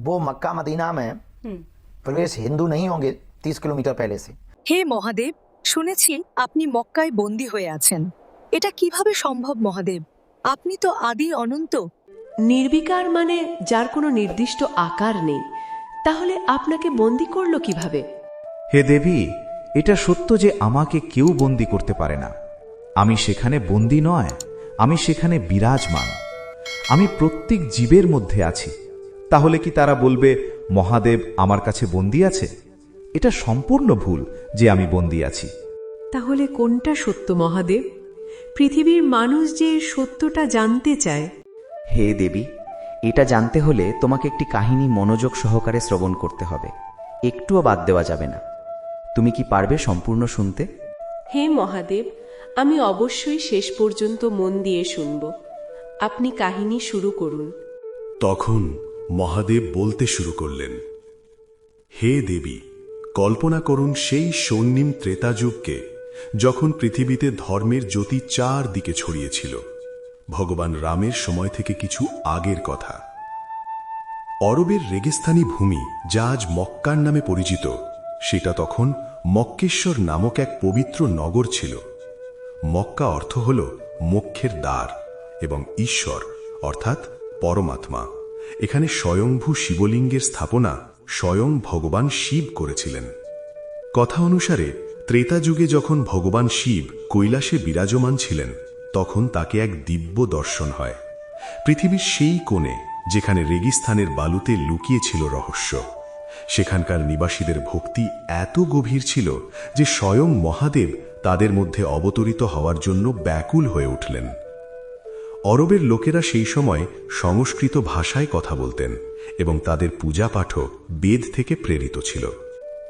वो Mecca Medina में प्रवेश हिंदू नहीं होंगे तीस किलोमीटर पहले से হে মহাদেব শুনেছি আপনি মক্কায় বন্দী হয়ে আছেন এটা কিভাবে সম্ভব মহাদেব আপনি তো আদি অনন্ত নির্বিকার মানে যার কোনো নির্দিষ্ট আকার নেই তাহলে আপনাকে বন্দি করলো কিভাবে হে দেবী এটা সত্য যে আমাকে কেউ বন্দি করতে পারে না আমি সেখানে বন্দি নয় আমি সেখানে বিরাজমান আমি প্রত্যেক জীবের মধ্যে আছি তাহলে কি তারা বলবে মহাদেব আমার কাছে বন্দি আছে এটা সম্পূর্ণ ভুল যে আমি বন্দি আছি। তাহলে কোনটা সত্য মহাদেব? পৃথিবীর মানুষ যে সত্যটা জানতে চায়। হে দেবী এটা জানতে হলে তোমাকে একটি কাহিনী মনোযোগ সহকারে শ্রবণ করতে হবে। একটুও বাদ দেওয়া যাবে না। তুমি কি পারবে সম্পূর্ণ শুনতে? হে মহাদেব আমি অবশ্যই শেষ পর্যন্ত মন দিয়ে শুনব। আপনি কাহিনী শুরু করুন। তখন মহাদেব বলতে শুরু করলেন, হে দেবী, কল্পনা করুন সেই স্বর্ণিম ত্রেতাযুগকে যখন পৃথিবীতে ধর্মের জ্যোতি চারদিকে ছড়িয়েছিল। ভগবান রামের সময় থেকে কিছু আগের কথা। অরবের রেগিস্তানি ভূমি যা আজ মক্কার নামে পরিচিত, সেটা তখন মক্কেশ্বর নামক এক পবিত্র নগর ছিল। মক্কা অর্থ হল মোক্ষের দ্বার এবং ঈশ্বর, অর্থাৎ পরমাত্মা। এখানে স্বয়ংভূ শিবলিঙ্গের স্থাপনা স্বয়ং ভগবান শিব করেছিলেন। কথা অনুসারে, ত্রেতা যুগে যখন ভগবান শিব কৈলাসে বিরাজমান ছিলেন, তখন তাকে এক দিব্য দর্শন হয়। পৃথিবীর সেই কোণে, যেখানে রেগিস্থানের বালুতে লুকিয়েছিল রহস্য। সেখানকার নিবাসীদের ভক্তি এত গভীর ছিল যে স্বয়ং মহাদেব তাদের মধ্যে অবতরিত হওয়ার জন্য ব্যাকুল হয়ে উঠলেন। অরবের লোকেরা সেই সময় সংস্কৃত ভাষায় কথা বলতেন এবং তাদের পূজা পাঠও বেদ থেকে প্রেরিত ছিল।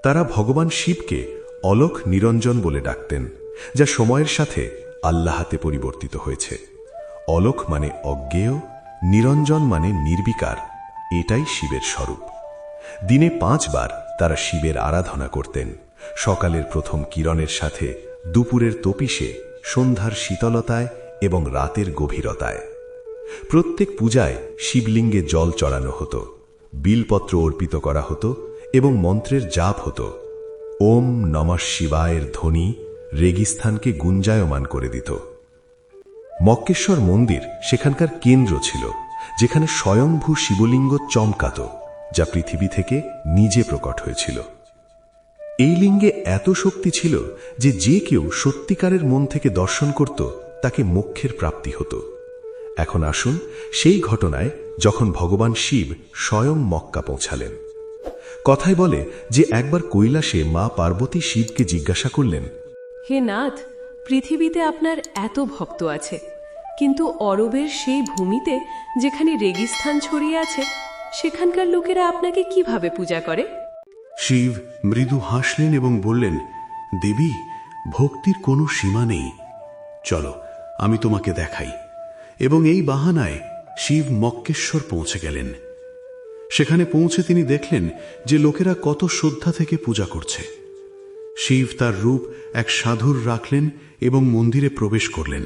তারা ভগবান শিবকে অলোক নিরঞ্জন বলে ডাকতেন, যা সময়ের সাথে আল্লাহাতে পরিবর্তিত হয়েছে। অলোক মানে অজ্ঞেয়, নিরঞ্জন মানে নির্বিকার, এটাই শিবের স্বরূপ। দিনে পাঁচবার তারা শিবের আরাধনা করতেন। সকালের প্রথম কিরণের সাথে দুপুরের তপিসে সন্ধ্যার শীতলতায় এবং রাতের গভীরতায়। প্রত্যেক পূজায় শিবলিঙ্গে জল চড়ানো হতো, বিলপত্র অর্পিত করা হতো এবং মন্ত্রের জাপ হতো। ওম নমঃ শিবায়ের ধ্বনি রেগিস্থানকে গুঞ্জায়মান করে দিত। মক্কেশ্বর মন্দির সেখানকার কেন্দ্র ছিল, যেখানে স্বয়ংভূ শিবলিঙ্গ চমকাত, যা পৃথিবী থেকে নিজে প্রকট হয়েছিল। এই লিঙ্গে এত শক্তি ছিল যে যে কেউ সত্যিকারের মন থেকে দর্শন করত তাকে মোক্ষের প্রাপ্তি হতো। এখন আসুন সেই ঘটনায় যখন ভগবান শিব স্বয়ং মক্কা পৌঁছালেন। কথায় বলে যে একবার কৈলাসে মা পার্বতী শিবকে জিজ্ঞাসা করলেন হে নাথ পৃথিবীতে আপনার এত ভক্ত আছে কিন্তু অরবের সেই ভূমিতে যেখানে রেগিস্থান ছড়িয়ে আছে সেখানকার লোকেরা আপনাকে কীভাবে পূজা করে? শিব মৃদু হাসলেন এবং বললেন দেবী ভক্তির কোনো সীমা নেই। চলো। আমি তোমাকে দেখাই। এবং এই বাহানায় শিব মক্কেশ্বর পৌঁছে গেলেন। সেখানে পৌঁছে তিনি দেখলেন যে লোকেরা কত শ্রদ্ধা থেকে পূজা করছে। শিব তার রূপ এক সাধুর রাখলেন এবং মন্দিরে প্রবেশ করলেন।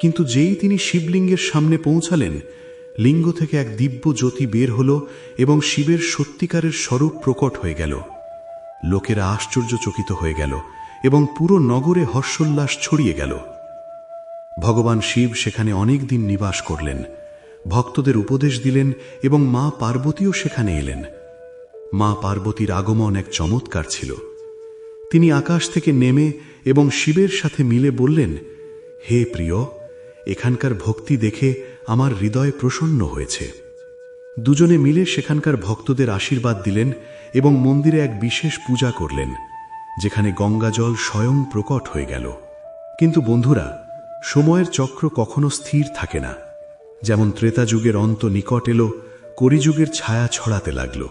কিন্তু যেই তিনি শিবলিঙ্গের সামনে পৌঁছালেন, লিঙ্গ থেকে এক দিব্য জ্যোতি বের হল এবং শিবের সত্যিকারের স্বরূপ প্রকট হয়ে গেল। লোকেরা আশ্চর্যচকিত হয়ে গেল এবং পুরো নগরে হর্ষোল্লাস ছড়িয়ে গেল। ভগবান শিব সেখানে অনেক দিন নিবাস করলেন। ভক্তদের উপদেশ দিলেন এবং মা পার্বতীও সেখানে এলেন। মা পার্বতীর আগমন এক চমৎকার ছিল। তিনি আকাশ থেকে নেমে এবং শিবের সাথে মিলে বললেন, হে প্রিয়, এখানকার ভক্তি দেখে আমার হৃদয় প্রসন্ন হয়েছে। দুজনে মিলে সেখানকার ভক্তদের আশীর্বাদ দিলেন এবং মন্দিরে এক বিশেষ পূজা করলেন, যেখানে গঙ্গাজল স্বয়ং প্রকট হয়ে গেল। কিন্তু বন্ধুরা সময়ের চক্র কখনো স্থির থাকে না। যেমন ত্রেতা যুগের অন্ত নিকট এলো করিযুগের ছায়া ছড়াতে লাগল।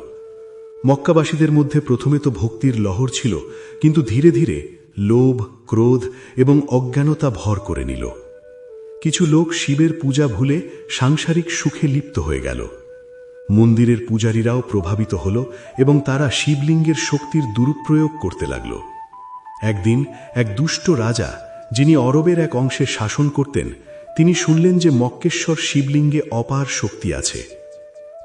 মক্কাবাসীদের মধ্যে প্রথমে তো ভক্তির লহর ছিল, কিন্তু ধীরে ধীরে লোভ, ক্রোধ এবং অজ্ঞানতা ভর করে নিল। কিছু লোক শিবের পূজা ভুলে সাংসারিক সুখে লিপ্ত হয়ে গেল। মন্দিরের পূজারীরাও প্রভাবিত হল এবং তারা শিবলিঙ্গের শক্তির দুরুপ্রয়োগ করতে লাগল। একদিন এক দুষ্ট রাজা যিনি অরবের এক অংশে শাসন করতেন, তিনি শুনলেন যে মক্কেশ্বর শিবলিঙ্গে অপার শক্তি আছে।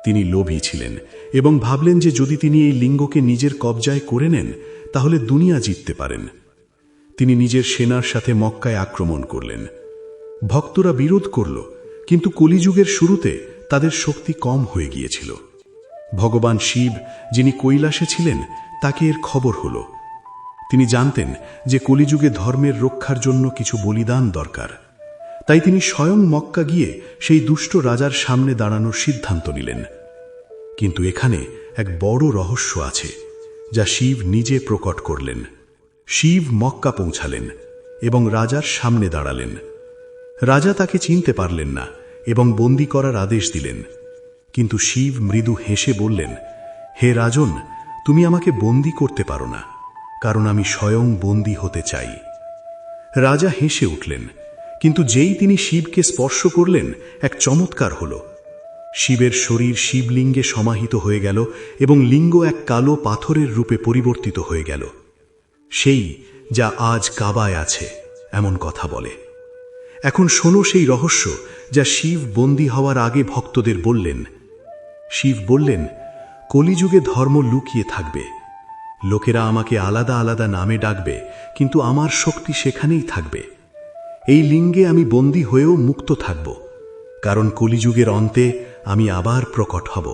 তিনি লোভী ছিলেন এবং ভাবলেন যে যদি তিনি এই লিঙ্গকে নিজের কবজায় করে নেন, তাহলে দুনিয়া জিততে পারেন। তিনি নিজের সেনার সাথে মক্কায় আক্রমণ করলেন। ভক্তরা বিরোধ করল, কিন্তু কলিযুগের শুরুতে তাদের শক্তি কম হয়ে গিয়েছিল। ভগবান শিব যিনি কৈলাসে ছিলেন, তাকে এর খবর হল। তিনি জানতেন যে কলিযুগে ধর্মের রক্ষার জন্য কিছু বলিদান দরকার। তাই তিনি স্বয়ং মক্কা গিয়ে সেই দুষ্ট রাজার সামনে দাঁড়ানোর সিদ্ধান্ত নিলেন। কিন্তু এখানে এক বড় রহস্য আছে, যা শিব নিজে প্রকট করলেন। শিব মক্কা পৌঁছালেন এবং রাজার সামনে দাঁড়ালেন। রাজা তাকে চিনতে পারলেন না এবং বন্দি করার আদেশ দিলেন। কিন্তু শিব মৃদু হেসে বললেন, হে রাজন, তুমি আমাকে বন্দি করতে পারো না। কারণ আমি স্বয়ং বন্দি হতে চাই। রাজা হেসে উঠলেন, কিন্তু যেই তিনি শিবকে স্পর্শ করলেন, এক চমৎকার হল। শিবের শরীর শিবলিঙ্গে সমাহিত হয়ে গেল এবং লিঙ্গ এক কালো পাথরের রূপে পরিবর্তিত হয়ে গেল। সেই যা আজ কাবায় আছে, এমন কথা বলে। এখন শোনো সেই রহস্য যা শিব বন্দী হওয়ার আগে ভক্তদের বললেন। শিব বললেন, কলিযুগে ধর্ম লুকিয়ে থাকবে। লোকেরা আমাকে আলাদা আলাদা নামে ডাকবে, কিন্তু আমার শক্তি সেখানেই থাকবে। এই লিঙ্গে আমি বন্দী হয়েও মুক্ত থাকব, কারণ কলিযুগের অন্তে আমি আবার প্রকট হব।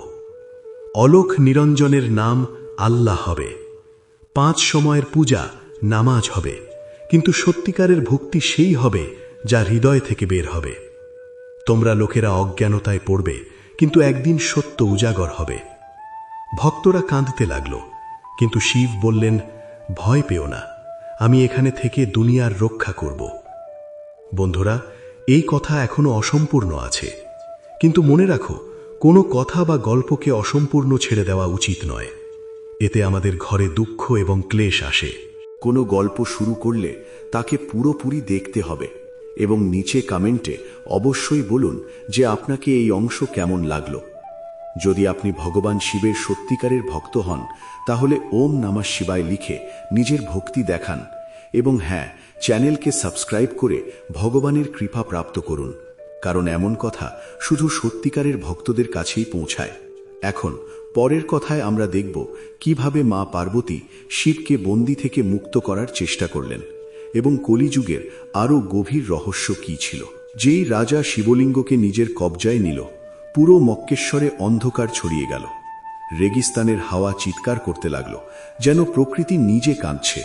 অলোক নিরঞ্জনের নাম আল্লাহ হবে। পাঁচ সময়ের পূজা নামাজ হবে, কিন্তু সত্যিকারের ভক্তি সেই হবে যা হৃদয় থেকে বের হবে। তোমরা লোকেরা অজ্ঞানতায় পড়বে, কিন্তু একদিন সত্য উজাগর হবে। ভক্তরা কাঁদতে লাগল। কিন্তু শিব বললেন, ভয় পেও না, আমি এখানে থেকে দুনিয়ার রক্ষা করব। বন্ধুরা, এই কথা এখনও অসম্পূর্ণ আছে। কিন্তু মনে রাখো, কোনো কথা বা গল্পকে অসম্পূর্ণ ছেড়ে দেওয়া উচিত নয়। এতে আমাদের ঘরে দুঃখ এবং ক্লেশ আসে। কোনো গল্প শুরু করলে তাকে পুরোপুরি দেখতে হবে এবং নিচে কমেন্টে অবশ্যই বলুন যে আপনাকে এই অংশ কেমন লাগল। যদি আপনি ভগবান শিবের সত্যিকারের ভক্ত হন, তাহলে ওম নামা শিবায় লিখে নিজের ভক্তি দেখান এবং হ্যাঁ চ্যানেলকে সাবস্ক্রাইব করে ভগবানের কৃপা প্রাপ্ত করুন। কারণ এমন কথা শুধু সত্যিকারের ভক্তদের কাছেই পৌঁছায়। এখন, পরের কথায় আমরা দেখব কীভাবে মা পার্বতী শিবকে বন্দি থেকে মুক্ত করার চেষ্টা করলেন এবং কলিযুগের আরও গভীর রহস্য কি ছিল। যেই রাজা শিবলিঙ্গকে নিজের কবজায় নিল পুরো মক্কেশ্বরে অন্ধকার ছড়িয়ে গেল। রেগিস্তানের হাওয়া চিৎকার করতে লাগল, যেন প্রকৃতি নিজে কাঁদছে।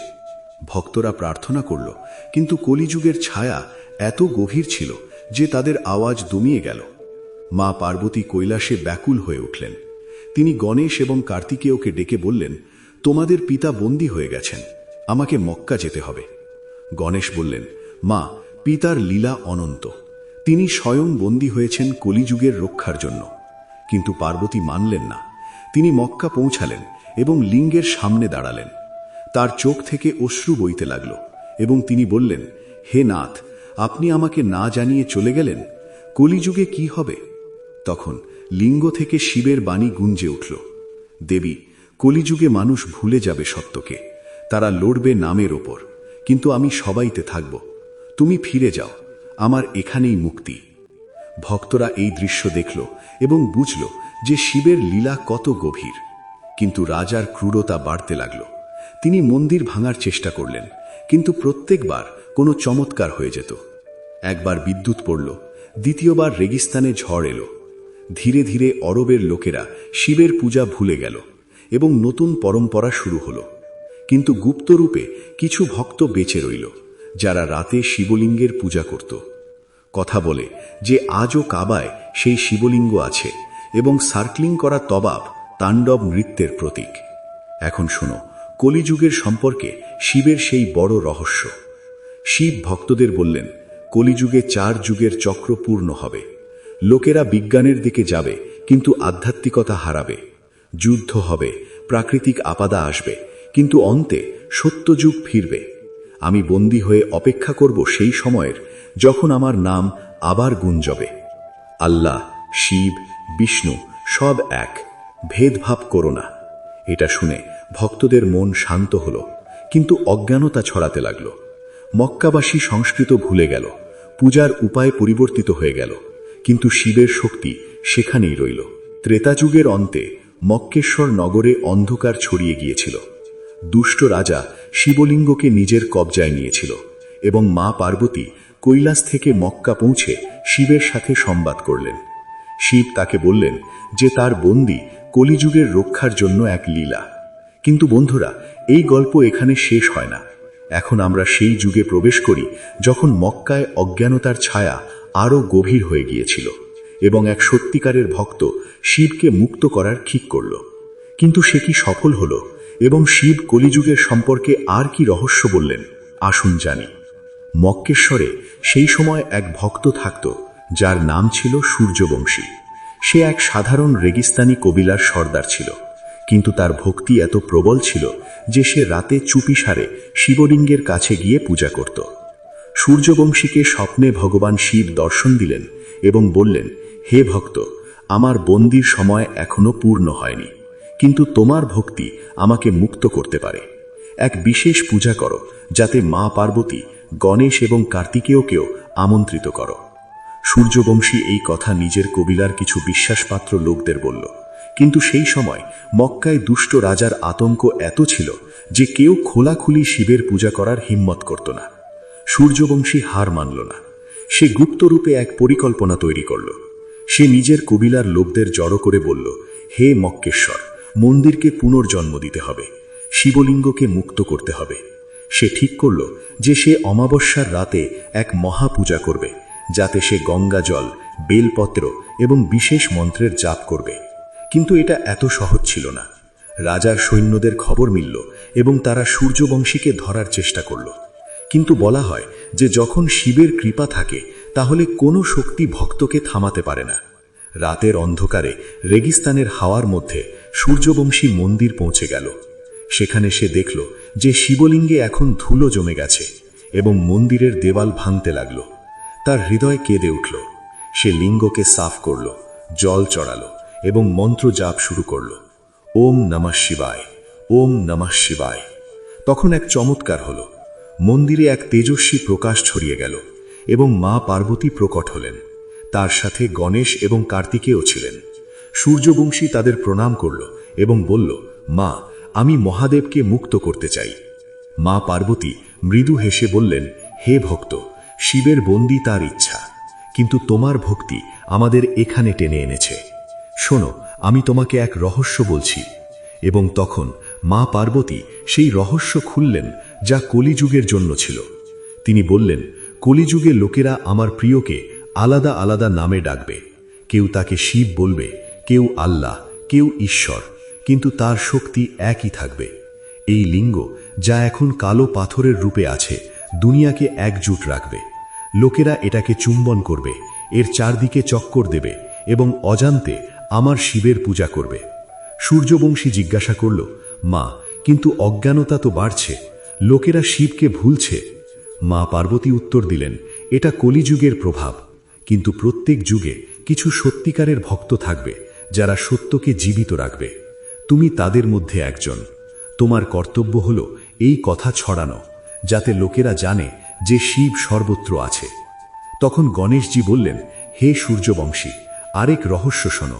ভক্তরা প্রার্থনা করল, কিন্তু কলিযুগের ছায়া এত গভীর ছিল যে তাদের আওয়াজ দমিয়ে গেল। মা পার্বতী কৈলাসে ব্যাকুল হয়ে উঠলেন। তিনি গণেশ এবং কার্তিকেয়কে ডেকে বললেন, তোমাদের পিতা বন্দী হয়ে গেছেন, আমাকে মক্কা যেতে হবে। গণেশ বললেন, মা, পিতার লীলা অনন্ত। তিনি স্বয়ং বন্দী হয়েছেন কলিযুগের রক্ষার জন্য। কিন্তু পার্বতী মানলেন না। তিনি মক্কা পৌঁছালেন এবং লিঙ্গের সামনে দাঁড়ালেন। তার চোখ থেকে অশ্রু বইতে লাগল এবং তিনি বললেন, হে নাথ, আপনি আমাকে না জানিয়ে চলে গেলেন? কলিযুগে কি হবে? তখন লিঙ্গ থেকে শিবের বাণী গুঞ্জে উঠল। দেবী, কলিযুগে মানুষ ভুলে যাবে সত্যকে। তারা লড়বে নামের ওপর। কিন্তু আমি সবাইতে থাকব। তুমি ফিরে যাও। আমার এখানেই মুক্তি। ভক্তরা এই দৃশ্য দেখল এবং বুঝল যে শিবের লীলা কত গভীর। কিন্তু রাজার ক্রূরতা বাড়তে লাগল। তিনি মন্দির ভাঙার চেষ্টা করলেন, কিন্তু প্রত্যেকবার কোনো চমৎকার হয়ে যেত। একবার বিদ্যুৎ পড়ল, দ্বিতীয়বার রেগিস্তানে ঝড় এলো। ধীরে ধীরে অরবের লোকেরা শিবের পূজা ভুলে গেল এবং নতুন পরম্পরা শুরু হলো। কিন্তু গুপ্তরূপে কিছু ভক্ত বেঁচে রইল, যারা রাতে শিবলিঙ্গের পূজা করত। কথা বলে যে আজও কাবায় সেই শিবলিঙ্গ আছে এবং সার্কলিং করা তবাব তাণ্ডব নৃত্যের প্রতীক। এখন শোনো, কলিযুগের সম্পর্কে শিবের সেই বড় রহস্য। শিব ভক্তদের বললেন, কলিযুগে চার যুগের চক্র পূর্ণ হবে। লোকেরা বিজ্ঞানের দিকে যাবে, কিন্তু আধ্যাত্মিকতা হারাবে। যুদ্ধ হবে, প্রাকৃতিক আপাদা আসবে, কিন্তু অন্তে সত্যযুগ ফিরবে। আমি বন্দী হয়ে অপেক্ষা করব সেই সময়ের যখন আমার নাম আবার গুঞ্জবে। আল্লাহ, শিব, বিষ্ণু সব এক। ভেদভাব করো না। এটা শুনে ভক্তদের মন শান্ত হল, কিন্তু অজ্ঞানতা ছড়াতে লাগল। মক্কাবাসী সংস্কৃত ভুলে গেল, পূজার উপায় পরিবর্তিত হয়ে গেল, কিন্তু শিবের শক্তি সেখানেই রইল। ত্রেতাযুগের অন্তে মক্কেশ্বর নগরে অন্ধকার ছড়িয়ে গিয়েছিল। দুষ্ট রাজা শিবলিঙ্গকে নিজের কবজায় নিয়েছিল এবং মা পার্বতী কৈলাস থেকে মক্কা পৌঁছে শিবের সাথে সংবাদ করলেন। শিব তাকে বললেন যে তার বন্দি কলিযুগের রক্ষার জন্য এক লীলা। কিন্তু বন্ধুরা, এই গল্প এখানে শেষ হয় না। এখন আমরা সেই যুগে প্রবেশ করি যখন মক্কায় অজ্ঞানতার ছায়া আরও গভীর হয়ে গিয়েছিল এবং এক সত্যিকারের ভক্ত শিবকে মুক্ত করার ঠিক করল। কিন্তু সে কি সফল হলো? এবং শিব কলিযুগের সম্পর্কে আর কি রহস্য বললেন, আসুন জানি। মক্কেশ্বরে সেই সময় এক ভক্ত থাকত, যার নাম ছিল সূর্যবংশী। সে এক সাধারণ রেগিস্তানি কবিলার সর্দার ছিল, কিন্তু তার ভক্তি এত প্রবল ছিল যে সে রাতে চুপিসারে শিবলিঙ্গের কাছে গিয়ে পূজা করত। সূর্যবংশীকে স্বপ্নে ভগবান শিব দর্শন দিলেন এবং বললেন, হে ভক্ত, আমার বন্দির সময় এখনও পূর্ণ হয়নি। কিন্তু তোমার ভক্তি আমাকে মুক্ত করতে পারে। এক বিশেষ পূজা করো, যাতে মা পার্বতী, গণেশ এবং কার্তিকেয়কেও আমন্ত্রিত করো। সূর্যবংশী এই কথা নিজের কবিলার কিছু বিশ্বাসপাত্র লোকদের বলল। কিন্তু সেই সময় মক্কায় দুষ্ট রাজার আতঙ্ক এত ছিল যে কেউ খোলাখুলি শিবের পূজা করার হিম্মত করত না। সূর্যবংশী হার মানল না। সে গুপ্তরূপে এক পরিকল্পনা তৈরি করল। সে নিজের কবিলার লোকদের জড়ো করে বলল, হে মক্কেশ্বর মন্দিরকে পুনর্জন্ম দিতে হবে, শিবলিঙ্গকে মুক্ত করতে হবে। সে ঠিক করল যে সে অমাবস্যার রাতে এক মহাপূজা করবে, যাতে সে গঙ্গা জল, বেলপত্র এবং বিশেষ মন্ত্রের জাপ করবে। কিন্তু এটা এত সহজ ছিল না। রাজার সৈন্যদের খবর মিলল এবং তারা সূর্যবংশীকে ধরার চেষ্টা করল। কিন্তু বলা হয় যে যখন শিবের কৃপা থাকে, তাহলে কোনো শক্তি ভক্তকে থামাতে পারে না। রাতের অন্ধকারে রেগিস্তানের হাওয়ার মধ্যে সূর্যবংশী মন্দির পৌঁছে গেল। সেখানে সে দেখল যে শিবলিঙ্গে এখন ধুলো জমে গেছে এবং মন্দিরের দেওয়াল ভাঙতে লাগল। তার হৃদয় কেঁদে উঠল। সে লিঙ্গকে সাফ করল, জল চড়ালো এবং মন্ত্র জাপ শুরু করল। ওম নমঃ শিবায়, ওম নমঃ শিবায়। তখন এক চমৎকার হল। মন্দিরে এক তেজস্বী প্রকাশ ছড়িয়ে গেল এবং মা পার্বতী প্রকট হলেন। তার সাথে গণেশ এবং কার্তিকেও ছিলেন। সূর্যবংশী তাদের প্রণাম করল এবং বলল, মা, আমি মহাদেবকে মুক্ত করতে চাই। মা পার্বতী মৃদু হেসে বললেন, হে ভক্ত, শিবের বন্দি তার ইচ্ছা, কিন্তু তোমার ভক্তি আমাদের এখানে টেনে এনেছে। শোনো, আমি তোমাকে এক রহস্য বলছি। এবং তখন মা পার্বতী সেই রহস্য খুললেন যা কলিযুগের জন্য ছিল। তিনি বললেন কলিযুগে লোকেরা আমার প্রিয়কে আলাদা আলাদা নামে ডাকবে। কেউ তাকে শিব বলবে, কেউ আল্লাহ, কেউ ঈশ্বর, কিন্তু তার শক্তি একই থাকবে। এই লিঙ্গ, যা এখন কালো পাথরের রূপে আছে, দুনিয়াকে একজুট রাখবে। লোকেরা এটাকে চুম্বন করবে, এর চারদিকে চক্কর দেবে এবং অজান্তে আমার শিবের পূজা করবে। সূর্যবংশী জিজ্ঞাসা করল, মা, কিন্তু অজ্ঞানতা তো বাড়ছে, লোকেরা শিবকে ভুলছে? মা পার্বতী উত্তর দিলেন, এটা কলিযুগের প্রভাব। কিন্তু প্রত্যেক যুগে কিছু সত্যিকারের ভক্ত থাকবে যারা সত্যকে জীবিত রাখবে। তুমি তাদের মধ্যে একজন। তোমার কর্তব্য হল এই কথা ছড়ানো, যাতে লোকেরা জানে যে শিব সর্বত্র আছে। তখন গণেশজি বললেন, হে সূর্যবংশী, আরেক রহস্য শোনো।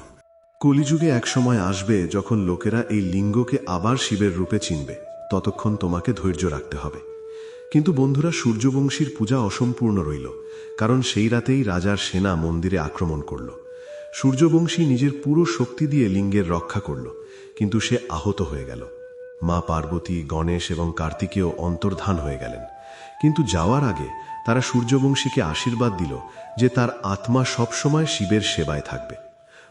কলিযুগে এক সময় আসবে যখন লোকেরা এই লিঙ্গকে আবার শিবের রূপে চিনবে। ততক্ষণ তোমাকে ধৈর্য রাখতে হবে। কিন্তু বন্ধুরা সূর্যবংশীর পূজা অসম্পূর্ণ রইল, কারণ সেই রাতেই রাজার সেনা মন্দিরে আক্রমণ করল। সূর্যবংশী নিজের পুরো শক্তি দিয়ে লিঙ্গের রক্ষা করল, কিন্তু সে আহত হয়ে গেল। মা পার্বতী, গণেশ এবং কার্তিকেয় অন্তর্ধান হয়ে গেলেন। কিন্তু যাওয়ার আগে তারা সূর্যবংশীকে আশীর্বাদ দিল যে তার আত্মা সবসময় শিবের সেবায় থাকবে।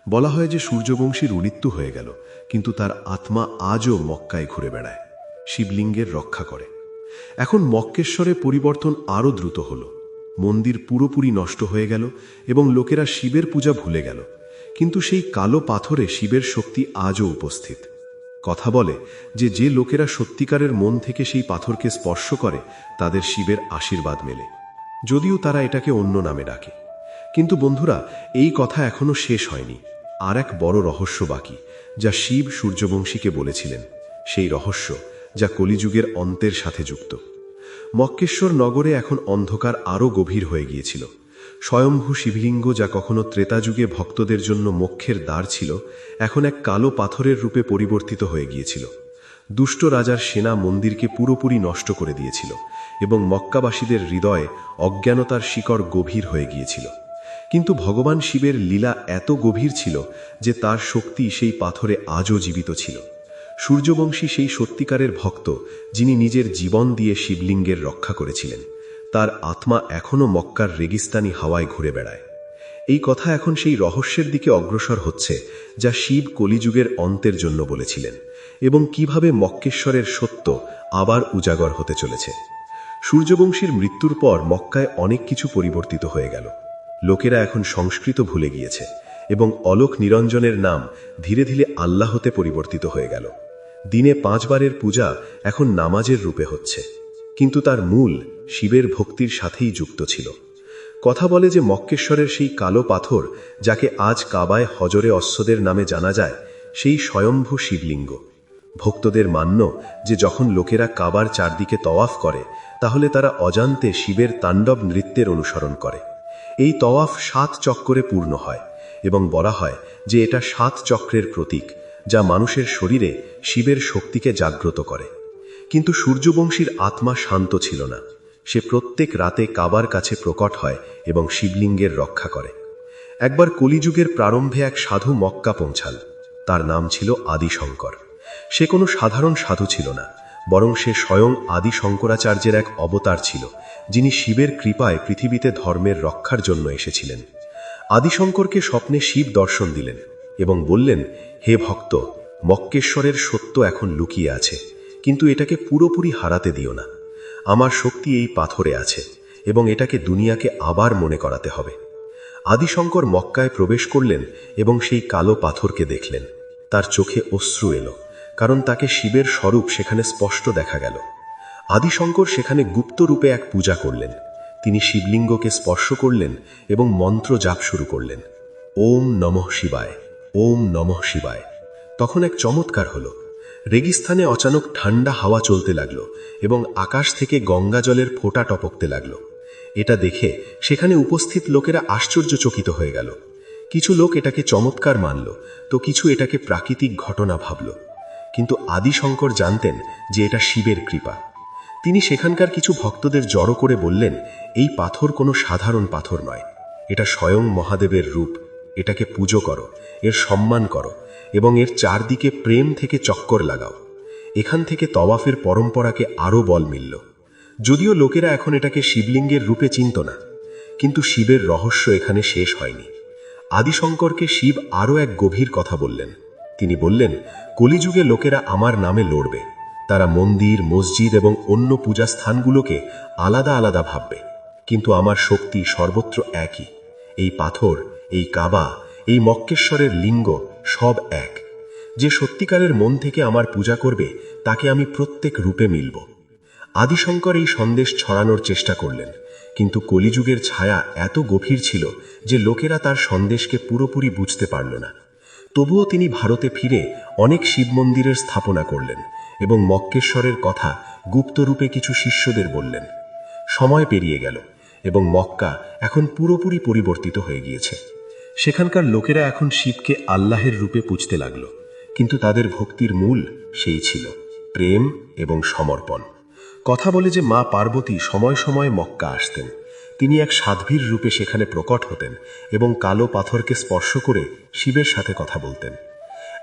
বলা হয় যে সূর্যবংশীর মৃত্যু হয়ে গেল, কিন্তু তার আত্মা আজও মক্কায় ঘুরে বেড়ায়। শিবলিঙ্গের রক্ষা করে। এখন মক্কেশ্বরে পরিবর্তন আরও দ্রুত হল। মন্দির পুরোপুরি নষ্ট হয়ে গেল এবং লোকেরা শিবের পূজা ভুলে গেল। কিন্তু সেই কালো পাথরে শিবের শক্তি আজও উপস্থিত। কথা বলে যে যে লোকেরা সত্যিকারের মন থেকে সেই পাথরকে স্পর্শ করে, তাদের শিবের আশীর্বাদ মেলে। যদিও তারা এটাকে অন্য নামে ডাকে। কিন্তু বন্ধুরা, এই কথা এখনও শেষ হয়নি। আর এক বড় রহস্য বাকি, যা শিব সূর্যবংশীকে বলেছিলেন। সেই রহস্য যা কলিযুগের অন্তের সাথে যুক্ত। মক্কেশ্বর নগরে এখন অন্ধকার আরও গভীর হয়ে গিয়েছিল। স্বয়ম্ভূ শিবলিঙ্গ যা কখনো ত্রেতাযুগে ভক্তদের জন্য মোক্ষের দ্বার ছিল, এখন এক কালো পাথরের রূপে পরিবর্তিত হয়ে গিয়েছিল। দুষ্ট রাজার সেনা মন্দিরকে পুরোপুরি নষ্ট করে দিয়েছিল এবং মক্কাবাসীদের হৃদয়ে অজ্ঞানতার শিকড় গভীর হয়ে গিয়েছিল। কিন্তু ভগবান শিবের লীলা এত গভীর ছিল যে তার শক্তি সেই পাথরে আজও জীবিত ছিল। সূর্যবংশী সেই সত্যিকারের ভক্ত, যিনি নিজের জীবন দিয়ে শিবলিঙ্গের রক্ষা করেছিলেন। তার আত্মা এখনও মক্কার রেগিস্তানি হাওয়ায় ঘুরে বেড়ায়। এই কথা এখন সেই রহস্যের দিকে অগ্রসর হচ্ছে, যা শিব কলিযুগের অন্তের জন্য বলেছিলেন এবং কীভাবে মক্কেশ্বরের সত্য আবার উজাগর হতে চলেছে। সূর্যবংশীর মৃত্যুর পর মক্কায় অনেক কিছু পরিবর্তিত হয়ে গেল। লোকেরা এখন সংস্কৃত ভুলে গিয়েছে এবং অলোক নিরঞ্জনের নাম ধীরে ধীরে আল্লাহতে পরিবর্তিত হয়ে গেল। দিনে পাঁচবারের পূজা এখন নামাজের রূপে হচ্ছে। কিন্তু তার মূল শিবের ভক্তির সাথেই যুক্ত ছিল। কথা বলে যে মক্কেশ্বরের সেই কালো পাথর যাকে আজ কাবায় হজরে অশ্বদের নামে জানা যায়, সেই স্বয়ম্ভু শিবলিঙ্গ। ভক্তদের মান্য যে যখন লোকেরা কাবার চারদিকে তওয়াফ করে, তাহলে তারা অজান্তে শিবের তাণ্ডব নৃত্যের অনুসরণ করে। এই তওয়াফ সাত চক্করে পূর্ণ হয় এবং বলা হয় যে এটা সাত চক্রের প্রতীক। যা মানুষের শরীরে শিবের শক্তিকে জাগ্রত করে। কিন্তু সূর্যবংশীর আত্মা শান্ত ছিল না। সে প্রত্যেক রাতে কাবার কাছে প্রকট হয় এবং শিবলিঙ্গের রক্ষা করে। একবার কলিযুগের প্রারম্ভে এক সাধু মক্কা পৌঁছাল। তার নাম ছিল আদিশঙ্কর। সে কোনো সাধারণ সাধু ছিল না, বরং সে স্বয়ং আদি শঙ্করাচার্যের এক অবতার ছিল, যিনি শিবের কৃপায় পৃথিবীতে ধর্মের রক্ষার জন্য এসেছিলেন। আদিশঙ্করকে স্বপ্নে শিব দর্শন দিলেন। এবং বললেন, হে ভক্ত, মক্কেশ্বরের সত্য এখন লুকিয়ে আছে, কিন্তু এটাকে পুরোপুরি হারাতে দিও না। আমার শক্তি এই পাথরে আছে এবং এটাকে দুনিয়াকে আবার মনে করাতে হবে। আদিশঙ্কর মক্কায় প্রবেশ করলেন এবং সেই কালো পাথরকে দেখলেন। তার চোখে অশ্রু এলো, কারণ তাকে শিবের স্বরূপ সেখানে স্পষ্ট দেখা গেল। আদিশঙ্কর সেখানে গুপ্ত রূপে এক পূজা করলেন। তিনি শিবলিঙ্গকে স্পর্শ করলেন এবং মন্ত্র জাপ শুরু করলেন। ওম নমঃ শিবায়। ওম নমঃ শিবায়। তখন এক চমৎকার হলো। রেগিস্থানে অচানক ঠান্ডা হাওয়া চলতে লাগল এবং আকাশ থেকে গঙ্গা জলের ফোঁটা টপকতে লাগল। এটা দেখে সেখানে উপস্থিত লোকেরা আশ্চর্যচকিত হয়ে গেল। কিছু লোক এটাকে চমৎকার মানল, তো কিছু এটাকে প্রাকৃতিক ঘটনা ভাবল। কিন্তু আদিশঙ্কর জানতেন যে এটা শিবের কৃপা। তিনি সেখানকার কিছু ভক্তদের জড়ো করে বললেন, এই পাথর কোনো সাধারণ পাথর নয়। এটা স্বয়ং মহাদেবের রূপ। এটাকে পুজো করো। এর সম্মান করো এবং এর চারদিকে প্রেম থেকে চক্কর লাগাও। এখান থেকে তওয়াফের পরম্পরাকে আরও বল মিলল। যদিও লোকেরা এখন এটাকে শিবলিঙ্গের রূপে চিনত না, কিন্তু শিবের রহস্য এখানে শেষ হয়নি। আদিশঙ্করকে শিব আরও এক গভীর কথা বললেন। তিনি বললেন, কলিযুগে লোকেরা আমার নামে লড়বে। তারা মন্দির, মসজিদ এবং অন্য পূজা স্থানগুলোকে আলাদা আলাদা ভাববে। কিন্তু আমার শক্তি সর্বত্র একই। এই পাথর, এই কাবা এই মক্কেশ্বরের লিঙ্গ সব এক। যে সত্যিকারের মন থেকে আমার পূজা করবে, তাকে আমি প্রত্যেক রূপে মিলব। আদিশঙ্কর এই সন্দেশ ছড়ানোর চেষ্টা করলেন, কিন্তু কলিযুগের ছায়া এত গভীর ছিল যে লোকেরা তার সন্দেশকে পুরোপুরি বুঝতে পারল না। তবুও তিনি ভারতে ফিরে অনেক শিব মন্দিরের স্থাপনা করলেন এবং মক্কেশ্বরের কথা গুপ্তরূপে কিছু শিষ্যদের বললেন। সময় পেরিয়ে গেল এবং মক্কা এখন পুরোপুরি পরিবর্তিত হয়ে গিয়েছে। সেখানকার লোকেরা এখন শিবকে আল্লাহের রূপে পুজতে লাগল, কিন্তু তাদের ভক্তির মূল সেই ছিল, প্রেম এবং সমর্পণ। কথা বলে যে মা পার্বতী সময় সময় মক্কা আসতেন, তিনি এক সাধ্বীর রূপে সেখানে প্রকট হতেন এবং কালো পাথরকে স্পর্শ করে শিবের সাথে কথা বলতেন।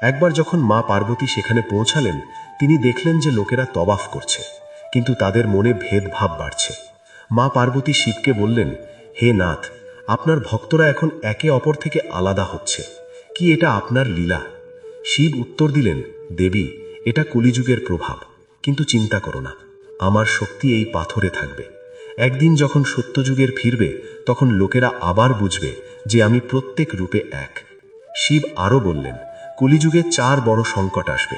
একবার যখন মা পার্বতী সেখানে পৌঁছালেন, তিনি দেখলেন যে লোকেরা তবাফ করছে, কিন্তু তাদের মনে ভেদভাব বাড়ছে। মা পার্বতী শিবকে বললেন, হে নাথ আপনার ভক্তরা এখন একে অপর থেকে আলাদা হচ্ছে। কি এটা আপনার লীলা? শিব উত্তর দিলেন, দেবী, এটা কলিযুগের প্রভাব, কিন্তু চিন্তা করো না। আমার শক্তি এই পাথরে থাকবে। একদিন যখন সত্যযুগের ফিরবে, তখন লোকেরা আবার বুঝবে যে আমি প্রত্যেক রূপে এক। শিব আরও বললেন, কলিযুগে চার বড় সংকট আসবে।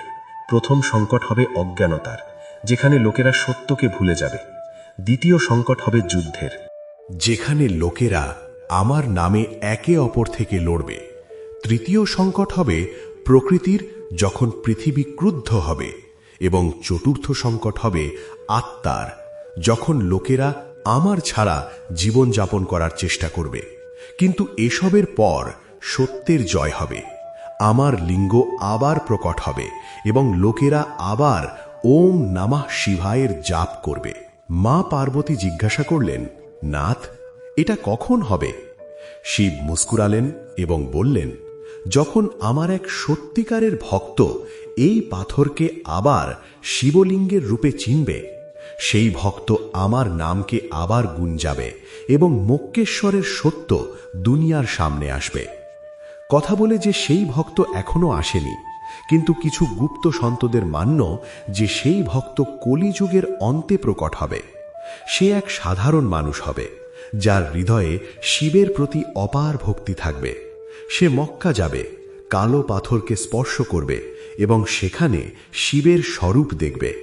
প্রথম সংকট হবে অজ্ঞানতার, যেখানে লোকেরা সত্যকে ভুলে যাবে। দ্বিতীয় সংকট হবে যুদ্ধের। যেখানে লোকেরা আমার নামে একে অপর থেকে লড়বে। তৃতীয় সংকট হবে প্রকৃতির যখন পৃথিবী ক্রুদ্ধ হবে এবং চতুর্থ সংকট হবে আত্মার, যখন লোকেরা আমার ছাড়া জীবনযাপন করার চেষ্টা করবে। কিন্তু এসবের পর সত্যের জয় হবে। আমার লিঙ্গ আবার প্রকট হবে এবং লোকেরা আবার ওম নামাহ শিভায়ের জাপ করবে। মা পার্বতী জিজ্ঞাসা করলেন, নাথ এটা কখন হবে? শিব মুস্কুরালেন এবং বললেন, যখন আমার এক সত্যিকারের ভক্ত এই পাথরকে আবার শিবলিঙ্গের রূপে চিনবে, সেই ভক্ত আমার নামকে আবার গুঞ্জাবে এবং মক্কেশ্বরের সত্য দুনিয়ার সামনে আসবে। কথা বলে যে সেই ভক্ত এখনও আসেনি, কিন্তু কিছু গুপ্ত সন্তদের মান্য যে সেই ভক্ত কলিযুগের অন্তে প্রকট হবে। সে এক সাধারণ মানুষ হবে। যার হৃদয়ে শিবের প্রতি অপার ভক্তি থাকবে। সে মক্কা যাবে, কালো পাথরকে স্পর্শ করবে এবং সেখানে শিবের স্বরূপ দেখবে।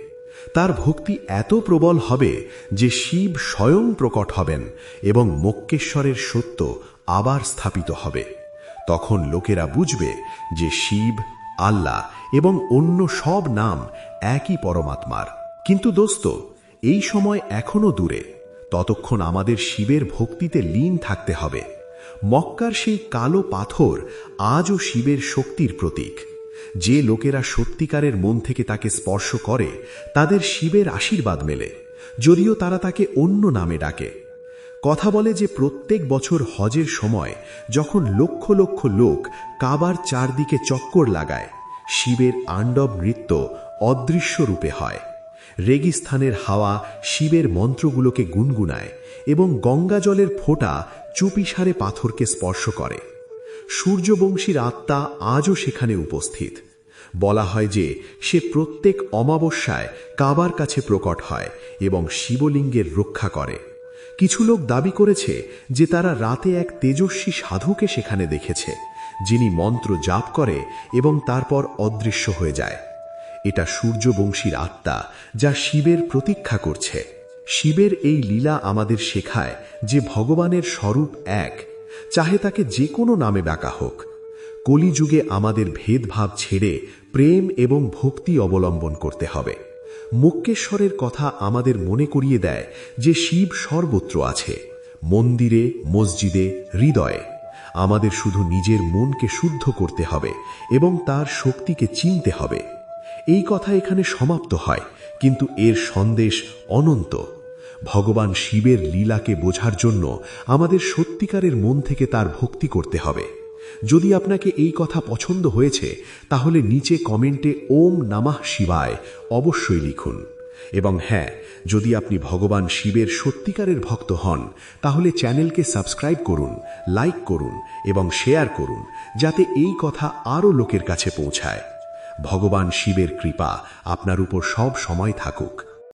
তার ভক্তি এত প্রবল হবে যে শিব স্বয়ং প্রকট হবেন এবং মক্কেশ্বরের সত্য আবার স্থাপিত হবে। তখন লোকেরা বুঝবে যে শিব, আল্লাহ এবং অন্য সব নাম একই পরমাত্মার। কিন্তু দোস্ত, এই সময় এখনও দূরে। ততক্ষণ আমাদের শিবের ভক্তিতে লীন থাকতে হবে। মক্কার সেই কালো পাথর আজও শিবের শক্তির প্রতীক। যে লোকেরা সত্যিকারের মন থেকে তাকে স্পর্শ করে, তাদের শিবের আশীর্বাদ মেলে, যদিও তারা তাকে অন্য নামে ডাকে। কথা বলে যে প্রত্যেক বছর হজের সময় যখন লক্ষ লক্ষ লোক কাবার চারদিকে চক্কর লাগায়, শিবের আণ্ডব নৃত্য অদৃশ্য রূপে হয়। রেগিস্থানের হাওয়া শিবের মন্ত্রগুলোকে গুনগুনায় এবং গঙ্গা জলের ফোঁটা চুপিসারে পাথরকে স্পর্শ করে। সূর্যবংশীর আত্মা আজও সেখানে উপস্থিত। বলা হয় যে, সে প্রত্যেক অমাবস্যায় কাবার কাছে প্রকট হয় এবং শিবলিঙ্গের রক্ষা করে। কিছু লোক দাবি করেছে যে, তারা রাতে এক তেজস্বী সাধুকে সেখানে দেখেছে, যিনি মন্ত্র জাপ করে এবং তারপর অদৃশ্য হয়ে যায়। এটা সূর্যবংশীর আত্মা, যা শিবের প্রতীক্ষা করছে। শিবের এই লীলা আমাদের শেখায় যে ভগবানের স্বরূপ এক, চাহে তাকে যে কোনো নামে ডাকা হোক। কলিযুগে আমাদের ভেদভাব ছেড়ে প্রেম এবং ভক্তি অবলম্বন করতে হবে। মুক্কেশ্বরের কথা আমাদের মনে করিয়ে দেয় যে শিব সর্বত্র আছে, মন্দিরে, মসজিদে, হৃদয়ে। আমাদের শুধু নিজের মনকে শুদ্ধ করতে হবে এবং তার শক্তিকে চিনতে হবে। এই কথা এখানে সমাপ্ত হয়, কিন্তু এর সন্দেশ অনন্ত। ভগবান শিবের লীলাকে বোঝার জন্য আমাদের সত্যিকারের মন থেকে তার ভক্তি করতে হবে। যদি আপনাকে এই কথা পছন্দ হয়েছে, তাহলে নিচে কমেন্টে ওম নামাহ শিবায় অবশ্যই লিখুন। এবং হ্যাঁ যদি আপনি ভগবান শিবের সত্যিকারের ভক্ত হন, তাহলে চ্যানেলকে সাবস্ক্রাইব করুন, লাইক করুন এবং শেয়ার করুন, যাতে এই কথা আরও লোকের কাছে পৌঁছায়। ভগবান শিবের কৃপা আপনার উপর সব সময় থাকুক।